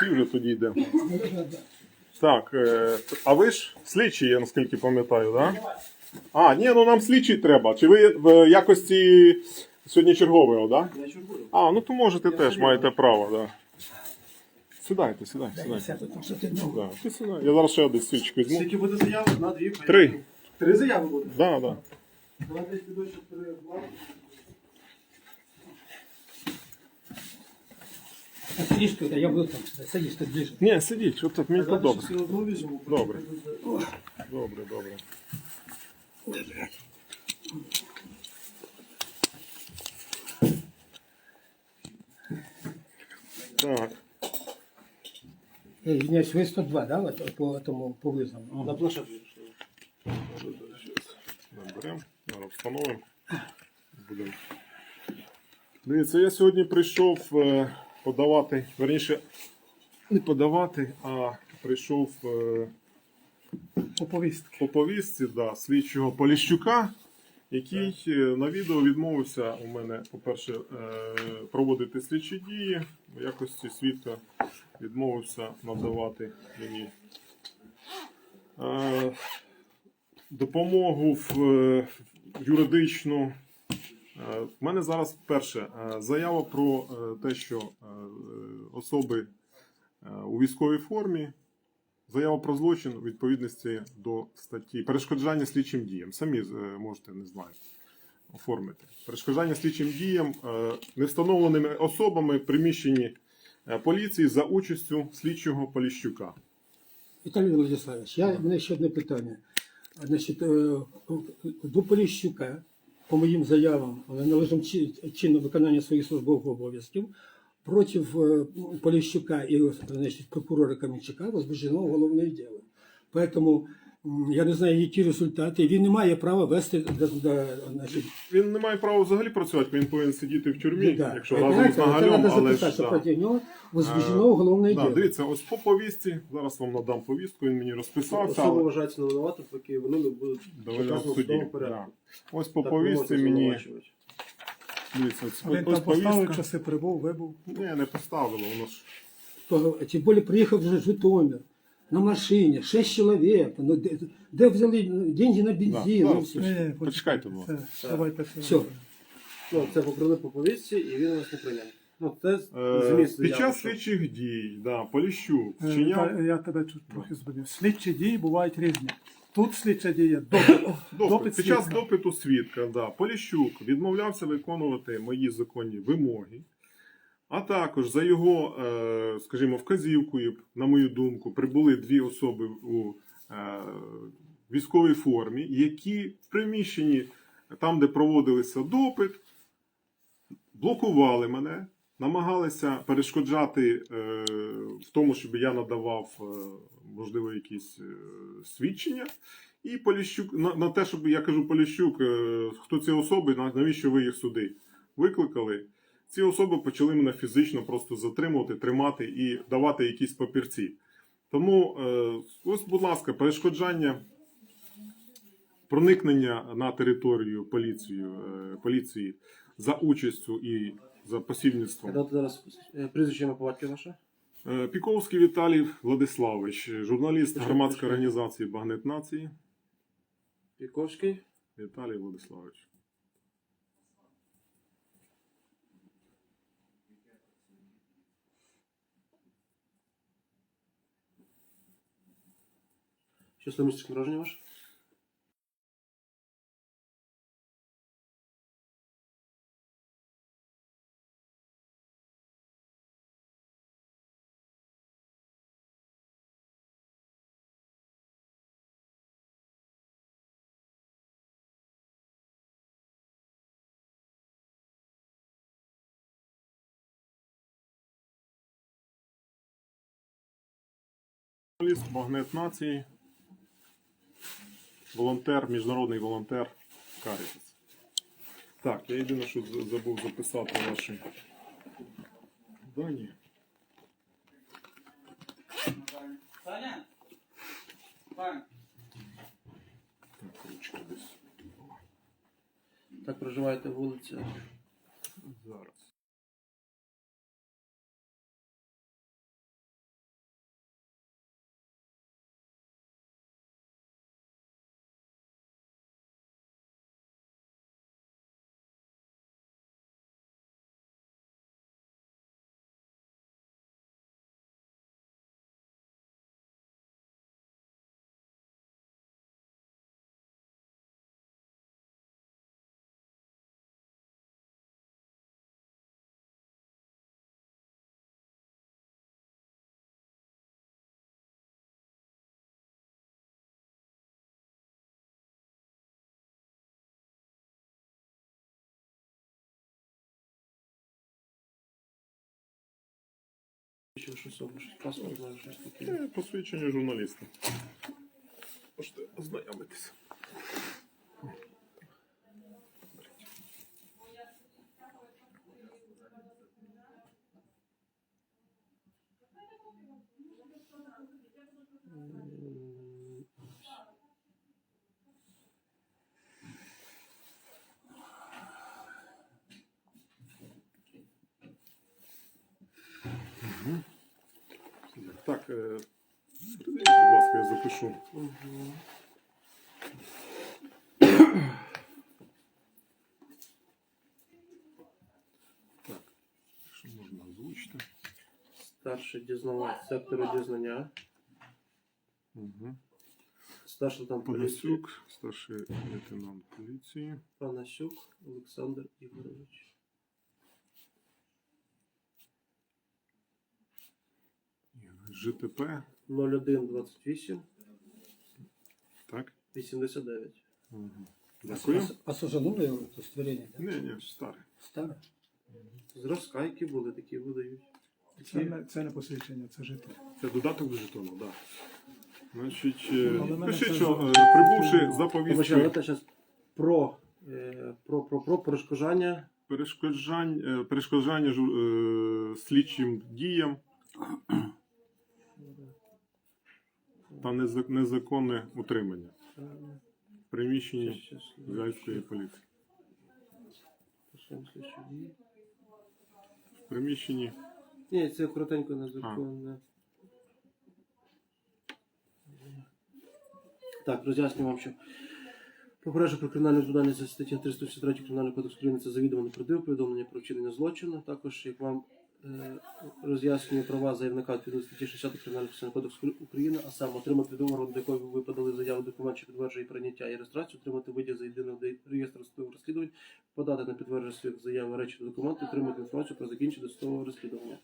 всі вже тоді йдемо. Так, е, а ви ж слідчі, я наскільки пам'ятаю, так? Да? А, ні, ну нам слідчий треба. Чи ви в якості сьогодні чергового, так? Да? Я чергую. А, ну то можете теж, маєте право, так. Да. Сідайте, сідайте, сідайте. Да, ти сідай. Я зараз ще один свічку візьму. Скільки буде заяв? Одна, дві, поїхали. Три. Три заяви буде? Да, да. Давайте я піду, щоб була. а сидиш тут, а я буду там сидіти. Садись тут ближе. Ні, сидіть, що тут мені Давайте подобається. всі одну візьму. Добре. Добре, добре. Так, Я извиняюсь, ви 102, да, от, по тому, по визнаному? На планшет. наберемо, зараз встановимо. Будемо. Дивіться, я сьогодні прийшов е, подавати, верніше, не подавати, а прийшов е, По повістки. по повістці да, слідчого Поліщука, який е, на відео відмовився у мене, по-перше, е, проводити слідчі дії. В якості свідка відмовився надавати мені е, допомогу в е, юридичну. Е, У мене зараз перше е, заява про е, те, що е, особи е, у військовій формі Заява про злочин у відповідності до статті перешкоджання слідчим діям. Самі е, можете не знаю оформити. Перешкоджання слідчим діям е, невстановленими особами в приміщенні е, поліції за участю слідчого Поліщука. Віталій Владиславович, я, мене ще одне питання. Значить, е, до Поліщука, по моїм заявам, належним чи- чином виконання своїх службових обов'язків, проти е, Поліщука і значить, прокурора Каменчука возбуждено головне діло. Поэтому я не знаю, які результати. Він не має права вести значить, Він не має права взагалі працювати, він повинен сидіти в тюрмі, да. якщо А разом з треба але ж що да. проти нього возбуждено уголовне Да, діло. дивіться, ось по повістці, зараз вам надам повістку, він мені розписався. Особа але- вважається невинуватим, поки вони не будуть доказано в суді. судовому порядку. Да. Ось по Так, повістці мені. Дивіться, ось, Він ось там повістка. часи прибув, вибув. Ні, не поставило, воно ж. То, тем более приехал в Житомир на машине, шесть человек. Ну, де, де взяли деньги на бензин? Да, ну, все. Ні, Почекайте, будь ласка. Все, давайте все. Все. Ну, це покрили по повістці, і він вас не прийняв. Ну, це Е, зміст Під час слідчих дій, да, Поліщук Е, вчиняв Віталій, Я тебе тут трохи збудив. Слідчі дії бувають різні. Тут слідча дія допит. допит. Під час свідка. допиту свідка, да, Поліщук відмовлявся виконувати мої законні вимоги, а також за його, е, скажімо, вказівкою, на мою думку, прибули дві особи у е, військовій формі, які в приміщенні, там, де проводилися допит, блокували мене, намагалися перешкоджати е, в тому, щоб я надавав, можливо, якісь свідчення. І Поліщук, на, на те, щоб я кажу, Поліщук, хто ці особи, навіщо ви їх сюди викликали? Ці особи почали мене фізично просто затримувати, тримати і давати якісь папірці. Тому, е, ось, будь ласка, перешкоджання проникнення на територію поліцію, е, поліції за участю і за посібництвом. Давайте зараз е, прізвище ім'я по батькові ваше. Піковський Віталій Владиславович, журналіст громадської організації Багнет Нації. Піковський. Віталій Владиславович. Число місяць народження ваше? Журналіст Багнет Нації. Волонтер, міжнародний волонтер Карітас. Так, я єдине, що забув записати ваші дані. Саня? Пан, Так, ручка десь. Так проживаєте вулиця. Посвідчення щось особи, щось паспорт, може, щось таке. Е, Посвідчення журналіста. Можете ознайомитися. ласка, я запишу. мгм. Так, що можна озвучити? Старший дізнавач сектору дізнання. Угу. Старший там поліції Панасюк, старший лейтенант поліції. Панасюк Олександр Ігорович. ЖТП, 0128 так? 89. Угу. Дякую. А суженове удостоверение, да? Ні, ні, старий. Старое? Зразка, які були, такі видають. Це не, це не посвідчення, це житло. Це додаток до жетону, так. Значить, е, Але мене пишіть, це що е, прибувши за Вибачте, повісткою давайте зараз про, е, про, про, про перешкоджання перешкоджань, е, перешкоджання жу- е, слідчим діям та незаконне утримання в приміщенні Ізраїльської поліції. В приміщенні Ні, це коротенько незаконне. Так, роз'ясню вам, що попереджу про кримінальну відповідальність за стаття 363 Кримінального кодексу України це завідомо неправдиве повідомлення про вчинення злочину. Також, як вам роз'яснює права заявника відповідно статті 60 Кримінального кодексу України, а саме отримати органу, до якого ви подали заяву документ, що підтверджує прийняття і реєстрацію, отримати витяг за єдиного реєстру судових розслідувань, подати на підтвердження своїх заяв речі та документи, отримати інформацію про закінчення судового розслідування.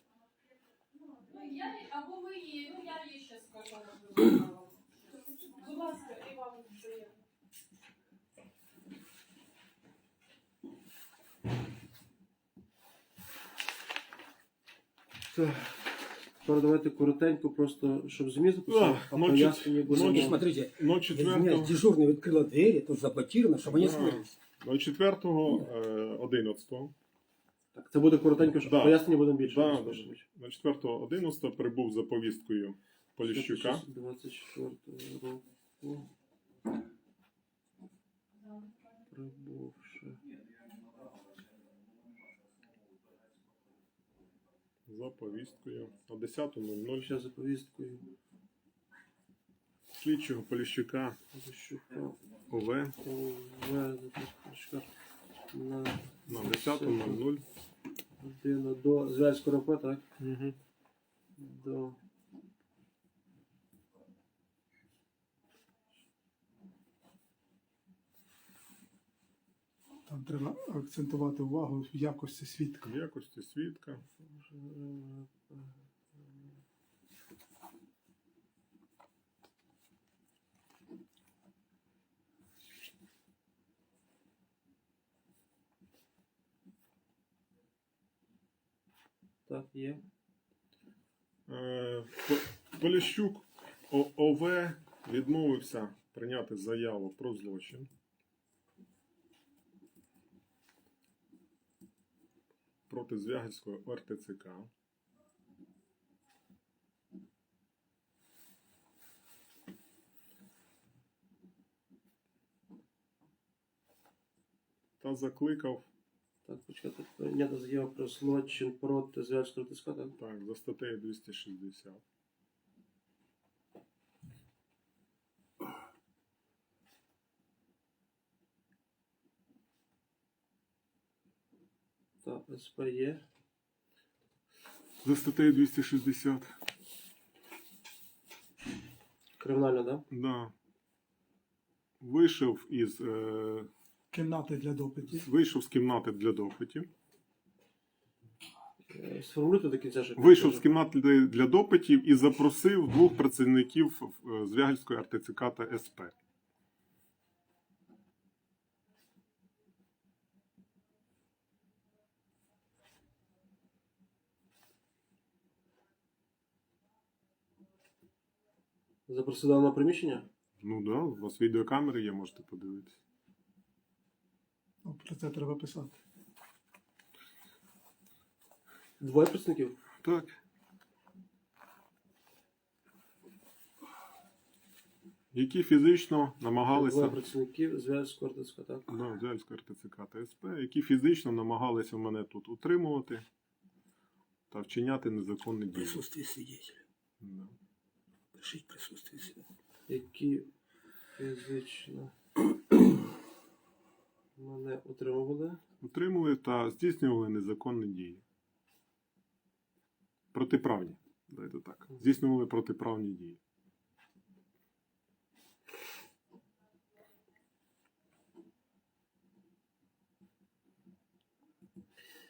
Ну, я або ви її, ну я її ще скажу. можливо. Будь ласка, і вам дає. Так. Тепер давайте коротенько, просто щоб зміст Да, записати, а ну, пояснення чуть- буде. ну, Ну, чуть- смотрите, Ну, извиняюсь, 4, дежурный открыла двери, тут заблокировано, чтобы они Да. скрылись. ну, 4 е, 11 Так, це буде коротенько, щоб Да. пояснення буде більше. Да, Олександр Ігорович. на 4 11 прибув за повісткою Поліщука. 24 року. Прибувши. За повісткою о 10.00 Ще за повісткою. слідчого Поліщука Поліщука. ОВ ОВ. Поліщука. На на 10.00. годину до Звязького РП, так? Угу. До Там треба акцентувати увагу в якості свідка. В якості свідка. Так, є. Е, Поліщук ОВ відмовився прийняти заяву про злочин. Проти Звягельського РТЦК. Та закликав Так, почекайте. Прийнята заява про злочин проти Звязького РТЦК, так? так, за статтею 260. Так, СП є. За статтею 260. Кримінальна, так? Да. Вийшов із е, Кімнати для допитів. вийшов з кімнати для допитів. Е, Сформулюйте до кінця, Вийшов з кімнати для- для допитів і запросив двох працівників е, Звягельської РТЦК та СП. Запросили на приміщення? Ну да, у вас відеокамери є, можете подивитися. Ну, про це треба писати. Двоє представників? Так. Які фізично намагалися. Двоє працівників зв'язку РТЦК, так? Да, Дзяльська РТЦК та СП, які фізично намагалися мене тут утримувати та вчиняти незаконні дії. Присутствие свидетеля. Да. Пишіть присутствие. Які фізично мене утримували. Утримували та здійснювали незаконні дії. Протиправні. Дайте так. Здійснювали протиправні дії.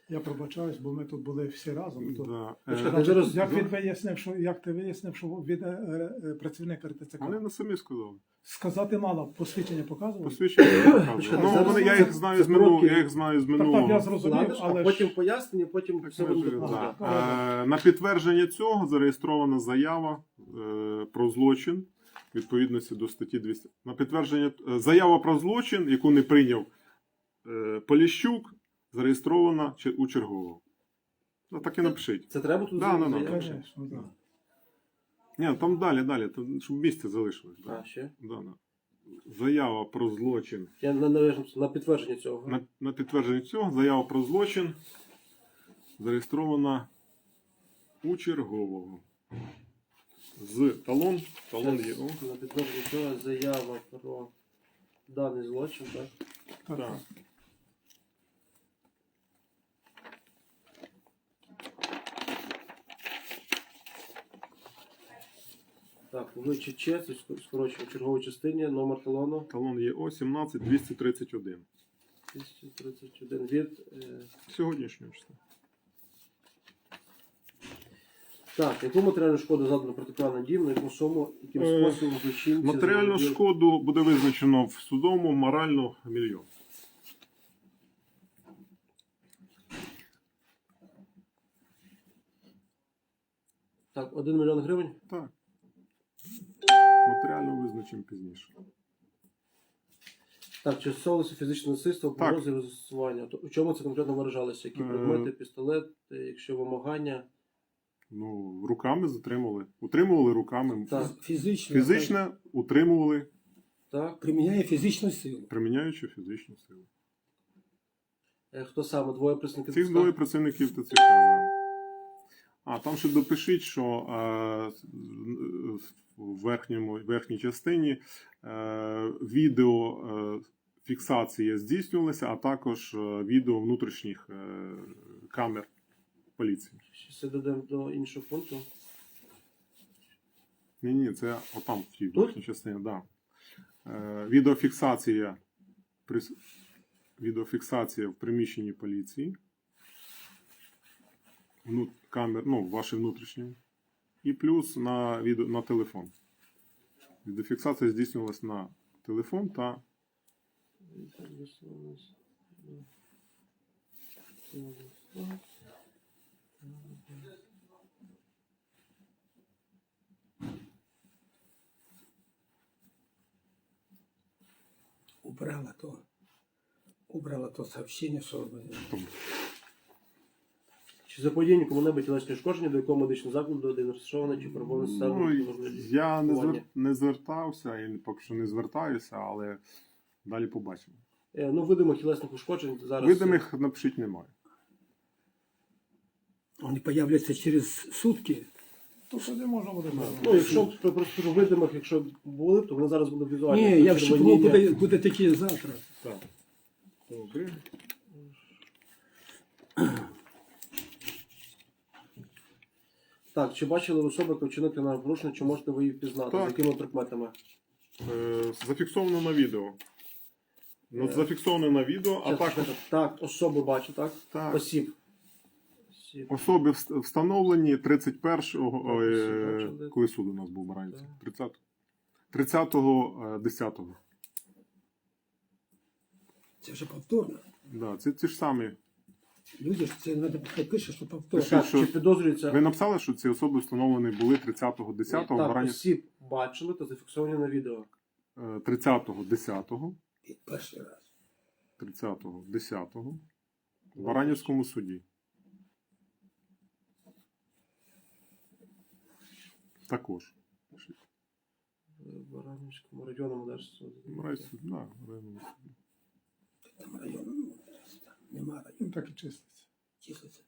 Я пробачаюсь, бо ми тут були всі разом. То... Да. Почекайте, Е, зараз- Як він вияснив, що як ти вияснив, що він е, е, працівник РТЦК? Вони на самі сказали. Сказати мало, посвідчення показували? Посвідчення не показували. Ну, вони, я їх знаю з минулого. Я їх знаю з Так, так, я минулого. зрозумів, але а потім пояснення, потім Так, все буде да. Е, На підтвердження цього зареєстрована заява е, про злочин відповідності до статті 200. На підтвердження е, заява про злочин, яку не прийняв е, Поліщук, зареєстрована чи- у чергового. Ну, так і напишіть. Це треба тут Да, да, да. заявити? Конечно, да. Ні, там далі, далі, там, щоб місце залишилось. Да. А, ще? Да, да. Заява про злочин. Я на, на, на підтвердження цього. На, на підтвердження цього заява про злочин зареєстрована у чергового. З талон. Талон є. О, На підтвердження цього заява про даний злочин, так? Так, так. ЧЧ, це в черговій частині, номер талону Талон є О 17 231. 231 від. Е, Сьогоднішнього числа. так, яку матеріальну шкоду задано протиправним діям, на яку суму, яким Е, способом злочинці... Матеріальну шкоду буде визначено в судовому морально мільйон. Так, 1 мільйон гривень. Так. Матеріально визначимо пізніше. Так, чи стосовувалося фізичне насильство, Так. погрози його застосування? То У чому це конкретно виражалося? Які Е, предмети, пістолет, е, якщо вимагання? Ну, руками затримували. Утримували руками. Так, Фізично. Фізично утримували, так. Приміняє фізичну силу. приміняючи фізичну силу. Е, Хто саме? Двоє представників Цих ТЦК? двоє працівників ТЦК. Да. А там ще допишіть, що е, в верхньому, верхній частині е, відео е, фіксація здійснювалася, а також е, відео внутрішніх камер поліції. Ще додемо до іншого пункту. Ні, ні, це отам в тій верхній частині, да. Відеофіксація, відеофіксація в приміщенні поліції. Камер, ну, ваші внутрішні. І плюс на, відео, на телефон. Відеофіксація здійснювалась на телефон та Убрала то. Убрала то сообщение, там, Чи заподіяні кому-небудь тілесні ушкодження, до якого медичного закладу, де розташований чи перебуваний ну, я не, звер, не звертався і поки що не звертаюся, але далі побачимо. Е, Ну, видимих тілесних ушкоджень зараз. Видимих напишіть немає. вони появляться через сутки. То тоді можна буде. Ну, якщо при- при видимих, якщо були, б, то вони зараз будуть візуальні. Ні, я вщипнув, Червоніє. буде, буде такі завтра. Так. Добре. Так, чи бачили ви особи, яка вчинити на порушення, чи можете ви її впізнати? Так. З якими прикметами? Е, зафіксовано на відео. Ну, Е, зафіксовано на відео, а Щас, також чекайте. Так, особи бачу, так? так, Осіб. Осіб. особи вст- встановлені 31-го, Так, е, бачили. коли суд у нас був. 30 30-го, е, 10-го. Це вже повторно. Да, це ті ж самі. Люди ж це треба хай пише, що повтор. Пиши. Так, що- чи підозрюється Ви написали, що ці особи встановлені були 30.10 в так, Барані... осіб бачили та зафіксовані на відео. е, 30.10 Перший раз. 30.10 в Баранівському суді. Також. В Баранівському районному держсуді. Райсуд, да. Там район. Нема району. Ну, так і числиться. Числиться.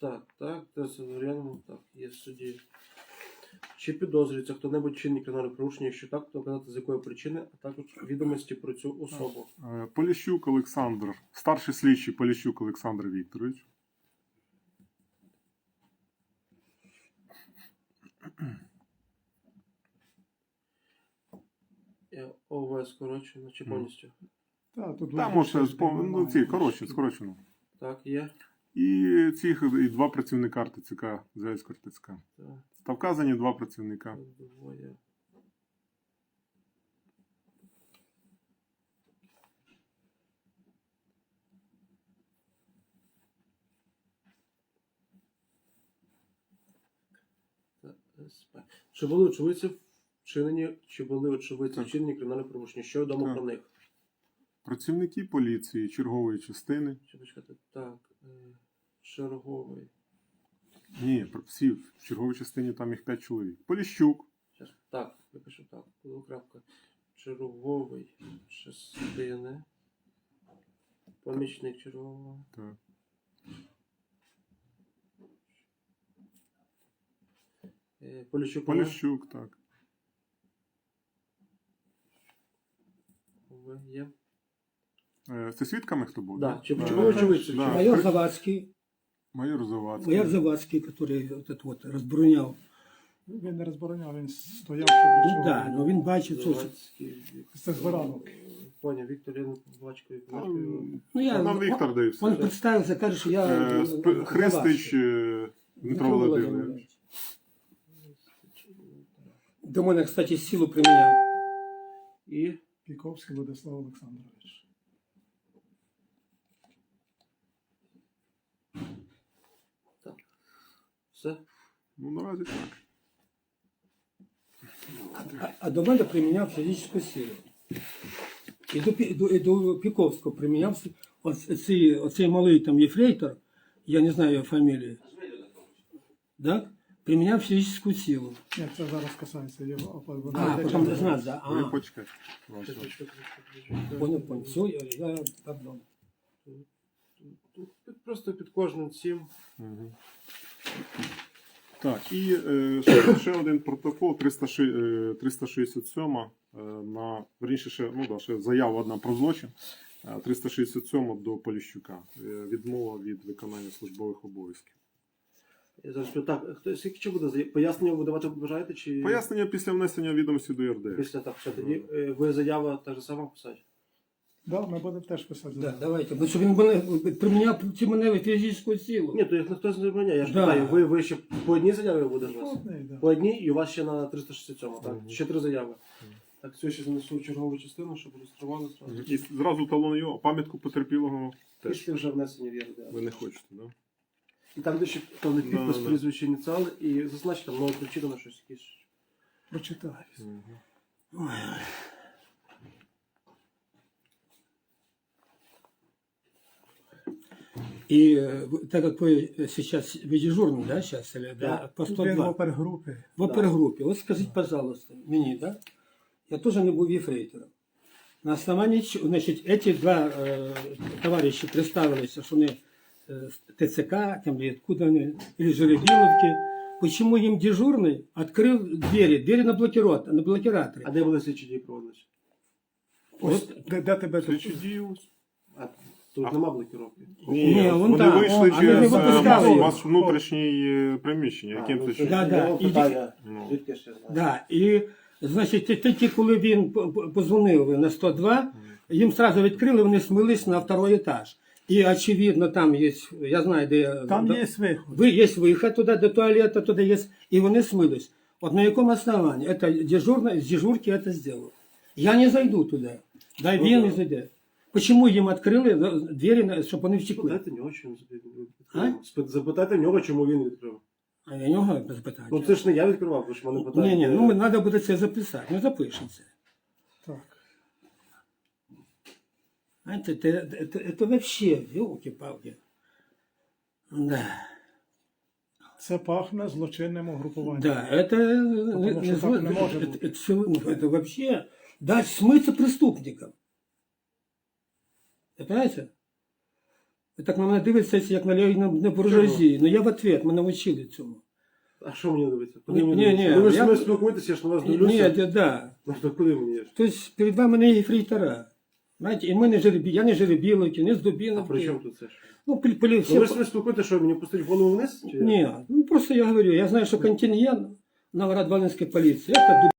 Так, так, це з так, є в суді. Чи підозрюється хто-небудь чинник кримінального порушення, якщо так, то вказати з якої причини, а також відомості про цю особу. Е, Поліщук Олександр, старший слідчий Поліщук Олександр Вікторович. Е, ОВ скорочено чи повністю? Та, тут Там може щось спо- ну, ці коротше, скорочено. Так, є. І цих і два працівника РТЦК, Зайського РТЦК. Так, Та вказані два працівника. двоє. Чи були очевидці вчинені, чи були очевидці вчинені кримінальне порушення? Що відомо Так. про них? Працівники поліції, чергової частини. Так, е, черговий. Ні, про- всі в черговій частині там їх 5 чоловік. Поліщук, Щас, так, я пишу так, двокрапка. Черговий частини. Помічник чергового. так. Е, Поліщук. Поліщук, так. Ви є. Е, Це свідками хто був? Да, чи- Е, чи були очевидці? да. Майор При- Завадський, Майор Завадський. майор Завадський, який этот вот розбороняв. Він не розбороняв, він стояв, щоб Ну да, ну він бачив, що Завадський Віктор. Це з баранок. Віктор я Бачкові. Ну, я- Нам Віктор дає все. він представився, каже, що я Е, е, е, Дмитро Володимирович. До мене, кстати, силу приміняв. І Піковський Владислав Олександрович. Все. Ну, наразі так. А, а до мене приміняв фізичну силу. І до, Пі- до, і до Піковського приміняв оцей, оцей малий там єфрейтор, я не знаю його фамілії, да? приміняв фізичну силу. Ні, це зараз касається його. а потім- потім знати, да. Ви А, почекайте. понял, понял. Все, я, я, пардон. Тут Просто під кожним цим. Мгм. Так, і е, ще, ще один протокол 306, е, 367 е, на верніше ще, ну, да, ще заява одна про злочин. е, 367 до Поліщука. Е, Відмова від виконання службових обов'язків. Я зараз кажу, так, хто скільки буде пояснення ви давати бажаєте? Чи Пояснення після внесення відомості до РД. після так, що тоді е, ви заява та ж сама писати? Да, ми будемо теж писати. Да, давайте, бо що він мене приміняв ці мене фізичну силу. Ні, то їх ніхто не зупиняє. Я ж Да. питаю, ви, ви ще по одній заяві буде у вас? Да. По одній і у вас ще на 367, так? Ще три заяви. Так, все, ще занесу в чергову частину, щоб реєстрували зразу. І зразу талон його, пам'ятку потерпілого теж. Після вже внесення в ЄРДР. Ви не хочете, так? Да? І там де ще певний підпис, Да, да. прізвище, ініціали, і зазначить там нову причину на щось якесь. Прочитай. Мгм. И э, вы- так как вы сейчас, вы дежурный, да, сейчас, или, да, Да. по Тут він в 102, опергрупі. в опергруппе, вот скажите, пожалуйста, мне, да, я тоже не был ефрейтором. На основании, чего, значит, эти два э, товарища представились, что они э, с ТЦК, там, или откуда они, или Жеребиловки, почему им дежурный открыл двери, двери на, блокирот, на блокираторе? А де були слідчі дії проводились? Ось де, де тебе тут? Слідчі дії ось. А Тут нема блокировки. Ні, вон вони там. вийшли Вони не через е, випускали ваш, його. ваш внутрішній е, приміщення, яким ну, це це чи- Да, да. його І- питання. Ну. Звідки ж знаю? Да, і значить, ті- тільки коли він по- позвонив на 102, їм сразу відкрили, вони смились на второй етаж. І очевидно, там є, я знаю, де Там да, є виход. ви є вихід туди, до туалету, туди є, і вони смились. От на якому основании? Это дежурно, з дежурки это сделал. Я не зайду туди. Да Ну він да. не зайде. Почему їм відкрили е, двері, на- щоб вони втекли? Запитайте в нього, чому він відкрив. А? Спи- Запитайте в нього, чому він відкрив. А я нього запитати. Ну це ж не я відкривав, ви ж мене Ні, питаєте. ні, ну треба буде це записати. Ну запишемо це. Так. Знаете, это, это, это вообще, елки-палки. Да. Це пахне злочинним угрупуванням. Да, это, Потому что так не может это, быть. это, всё- ну, это вообще дать смыться преступникам. Ви понимаете? Ви так на мене дивитеся, як на, на, на буржуазії. Ну я в ответ, мене навчили цьому. А що мені дивитися? Куди Ні, мені ні, дивитися? ні, Ну ви ж я- мною спілкуєтеся, я ж на вас Ні, дивлюся. да, да. Ну то куди мені є? Тобто перед вами не ефрейтора. Знаєте, і ми не жеребі, я не жеребіловки, не з А при чому тут це? ж? Ну, пиль, пилі, Ну ви ж не спілкуєтеся, що мені пустить голову вниз? Чи як? Ні, ну просто я говорю, я знаю, що контингент Новоград-Волинской полиции, это